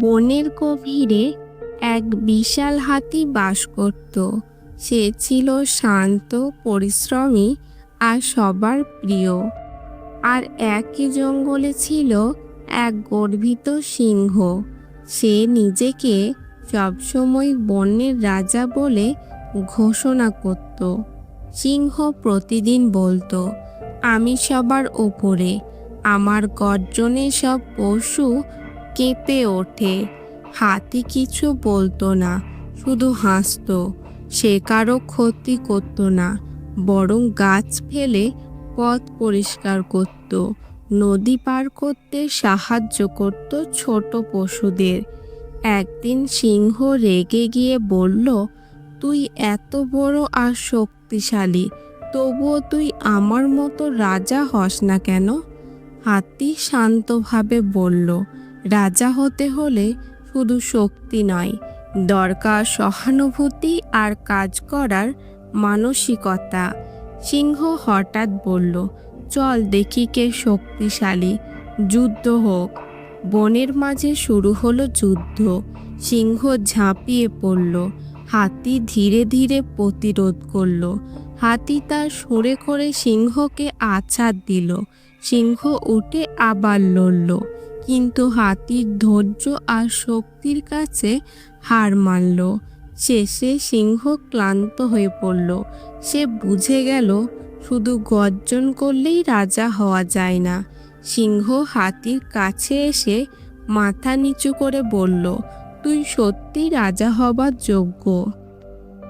বনের গভীরে এক বিশাল হাতি বাস করত। সে ছিল শান্ত, পরিশ্রমী আর সবার প্রিয়। আর একই জঙ্গলে ছিল এক গর্বিত সিংহ। সে নিজেকে সবসময় বনের রাজা বলে ঘোষণা করত। সিংহ প্রতিদিন বলতো, আমি সবার ওপরে। আমার গর্জনে সব পশু কেঁপে ওঠে। হাতি কিছু বলতো না, শুধু হাসতো। সে কারও ক্ষতি করতো না, বরং গাছ ফেলে পথ পরিষ্কার করত। নদী পার করতে সাহায্য করত ছোট পশুদের। একদিন সিংহ রেগে গিয়ে বলল, তুই এত বড় আর শক্তিশালী, তবুও তুই আমার মতো রাজা হস না কেন? হাতি শান্তভাবে বলল রাজা হতে হলে শুধু শক্তি নয়, দরকার সহানুভূতি আর কাজ করার মানসিকতা। সিংহ হঠাৎ বলল, চল দেখি কে শক্তিশালী। যুদ্ধ হোক। বনের মাঝে শুরু হলো যুদ্ধ। সিংহ ঝাঁপিয়ে পড়ল, হাতি ধীরে ধীরে প্রতিরোধ করল। হাতি তার সরে করে সিংহকে আছাড় দিল। সিংহ উঠে আবার লড়ল। কিন্তু হাতির ধৈর্য আর শক্তির কাছে হার মানল। শেষে সিংহ ক্লান্ত হয়ে পড়ল। সে বুঝে গেল, শুধু গর্জন করলেই রাজা হওয়া যায় না। সিংহ হাতির কাছে এসে মাথা নিচু করে বলল, তুই সত্যি রাজা হবার যোগ্য।